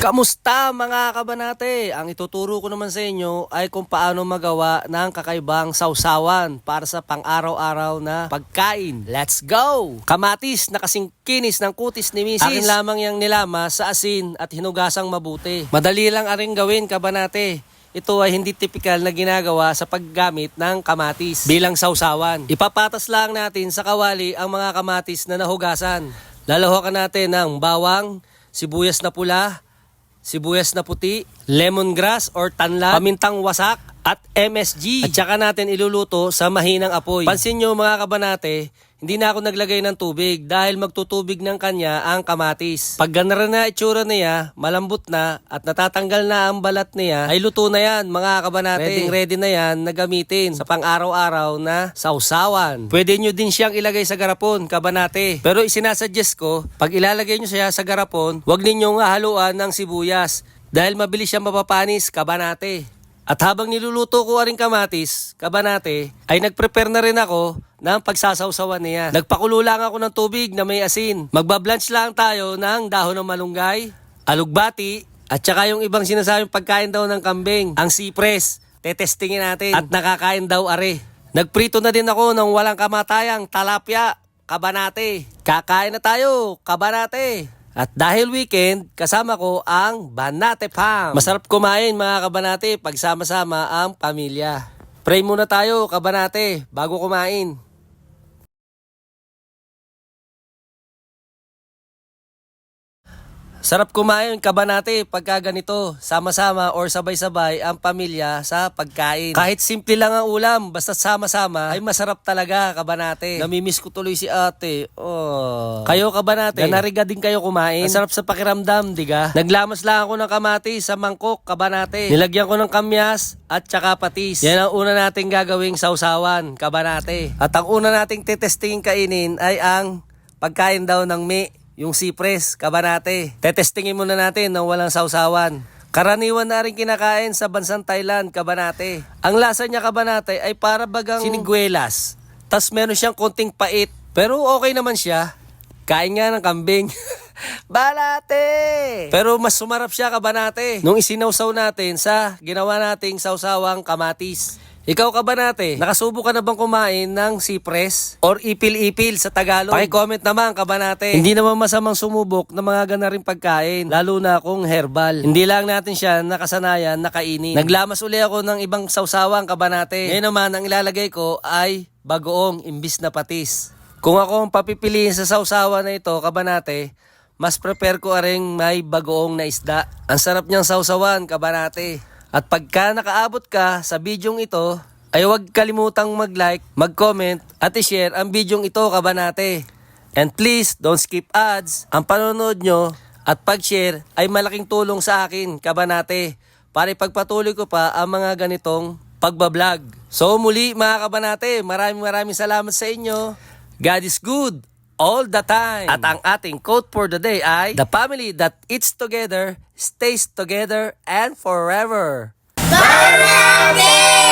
Kamusta mga kabanate? Ang ituturo ko naman sa inyo ay kung paano magawa ng kakaibang sausawan para sa pang-araw-araw na pagkain. Let's go! Kamatis na kasing kinis ng kutis ni Mrs. Akin lamang yung nilama sa asin at hinugasang mabuti. Madali lang aring gawin kabanate. Ito ay hindi typical na ginagawa sa paggamit ng kamatis bilang sausawan. Ipapatas lang natin sa kawali ang mga kamatis na nahugasan. Lalahokan natin ng bawang, sibuyas na pula, sibuyas na puti, lemongrass or tanlan, pamintang wasak, at MSG. At saka natin iluluto sa mahinang apoy. Pansin nyo mga kabanate, hindi na ako naglagay ng tubig dahil magtutubig ng kanya ang kamatis. Pag ganara na itsura niya, malambot na at natatanggal na ang balat niya, ay luto na yan mga kabanate. Ready ready na yan na gamitin sa pang-araw-araw na sausawan. Pwede nyo din siyang ilagay sa garapon, kabanate. Pero isinasuggest ko, pag ilalagay nyo siya sa garapon, huwag ninyong haluan ng sibuyas dahil mabilis siyang mapapanis, kabanate. At habang niluluto ko rin kamatis, kabanate, ay nagprepare na rin ako ng pagsasawsawan niya. Nagpakulo lang ako ng tubig na may asin. Magbablanch lang tayo ng dahon ng malunggay, alugbati, at saka yung ibang sinasabing pagkain daw ng kambing, ang sipres. Tetestingin natin. At nakakain daw are. Nagprito na din ako ng walang kamatayang talapya, kabanate. Kakain na tayo, kabanate. At dahil weekend, kasama ko ang Banate Pam. Masarap kumain mga kabanate pagsama-sama ang pamilya. Pray muna tayo kabanate bago kumain. Sarap kumain kabanate pagka ganito, sama-sama or sabay-sabay ang pamilya sa pagkain. Kahit simple lang ang ulam, basta sama-sama, ay masarap talaga kabanate. Namimiss ko tuloy si ate. Oh. Kayo kabanate, ganariga din kayo kumain. Masarap sa pakiramdam, diga? Naglamas lang ako ng kamatis sa mangkok kabanate. Nilagyan ko ng kamyas at tsaka patis. Yan ang una nating gagawing sausawan, kabanate. At ang una nating tetestingin kainin ay ang pagkain daw ng mi. Yung sipres, kabanate. Tetestingin muna natin ng walang sausawan. Karaniwan na rin kinakain sa bansang Thailand, kabanate. Ang lasa niya, kabanate, ay para bagang siniguelas. Tapos meron siyang konting pait. Pero okay naman siya. Kain nga ng kambing. Balate! Pero mas sumarap siya, kabanate. Nung isinawsaw natin sa ginawa nating sausawang kamatis. Ikaw ka ba nate? Nakasubo ka na bang kumain ng sipres? Or ipil-ipil sa Tagalog? Paki-comment naman ka ba nate? Hindi naman masamang sumubok ng mga ganaring pagkain, lalo na kung herbal. Hindi lang natin siya nakasanayan na kainin. Naglamas uli ako ng ibang sausawang kabanate. Ngayon naman, ang ilalagay ko ay bagoong imbis na patis. Kung ako ang papipiliin sa sausawa na ito, kabanate, mas prepare ko aring may bagoong na isda. Ang sarap niyang sausawan, kabanate. At pagka nakaabot ka sa bidyong ito, ay huwag kalimutang mag-like, mag-comment, at i-share ang bidyong ito, kabanate. And please, don't skip ads. Ang panonood nyo at pag-share ay malaking tulong sa akin, kabanate, para ipagpatuloy ko pa ang mga ganitong pagbablog. So muli mga kabanate, maraming maraming salamat sa inyo. God is good all the time. At ang ating quote for the day ay, The family that eats together stays together and forever. Banana!